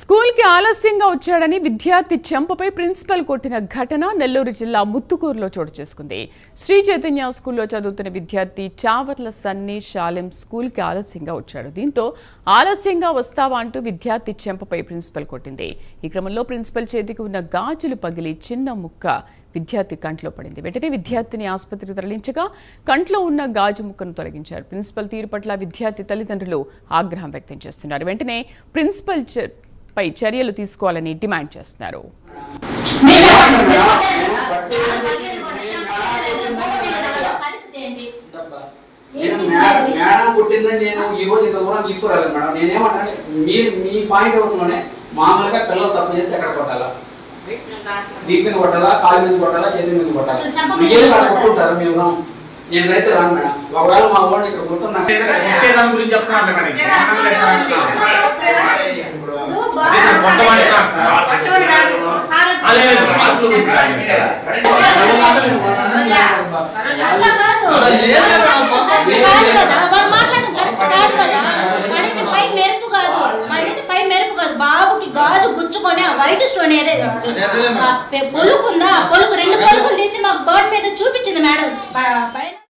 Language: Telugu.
స్కూల్కి ఆలస్యంగా వచ్చాడని విద్యార్థి చెంపపై ప్రిన్సిపల్ కొట్టిన ఘటన నెల్లూరు జిల్లా ముత్తుకూరులో చోటు చేసుకుంది. శ్రీ చైతన్య స్కూల్లో చదువుతున్న విద్యార్థి చావర్ల సన్నీ షాలెం స్కూల్కి ఆలస్యంగా వచ్చాడు. దీంతో ఆలస్యంగా వస్తావా అంటూ విద్యార్థి చెంపపై ప్రిన్సిపల్ కొట్టింది. ఈ క్రమంలో ప్రిన్సిపల్ చేతికి ఉన్న గాజులు పగిలి చిన్న ముక్క విద్యార్థి కంట్లో పడింది. వెంటనే విద్యార్థిని ఆసుపత్రికి తరలించగా కంట్లో ఉన్న గాజు ముక్కను తొలగించారు. ప్రిన్సిపల్ తీరు పట్ల విద్యార్థి తల్లిదండ్రులు ఆగ్రహం వ్యక్తం చేస్తున్నారు. వెంటనే ప్రిన్సిపల్ పై చర్యలు తీసుకోవాలని డిమాండ్ చేస్తున్నారు. నేను మే- మేడం పుట్టిందని నేను ఈ రోజు ఇంత దూరం తీసుకురాలేదు మేడం. నేనేమంటే మీరు మీ పాయింట్ అవుట్లోనే మామూలుగా పిల్లలు తప్పు చేస్తే ఎక్కడ కొట్టాలా? వీక్ మీద కొట్టాలా? కాలు మీద కొట్టాలా? చేతి మీద కొట్టాలా? మీకేం అక్కడ కొట్టాలా? కొట్టుంటారు మేము రాం. నేనైతే రాను మేడం. ఒకవేళ మా వాడిని ఇక్కడ కొట్టున్నా ఒకే దాని గురించి చెప్తున్నారు బాబుకి గాజు గుచ్చుకొని ఆ వైట్ స్టోన్ ఏదే ఆ పె- పొలుకు ఉందా ఆ పొలుకు రెండు పొలుకులు తీసి మాకు బోర్డు మీద చూపించింది మేడం ప-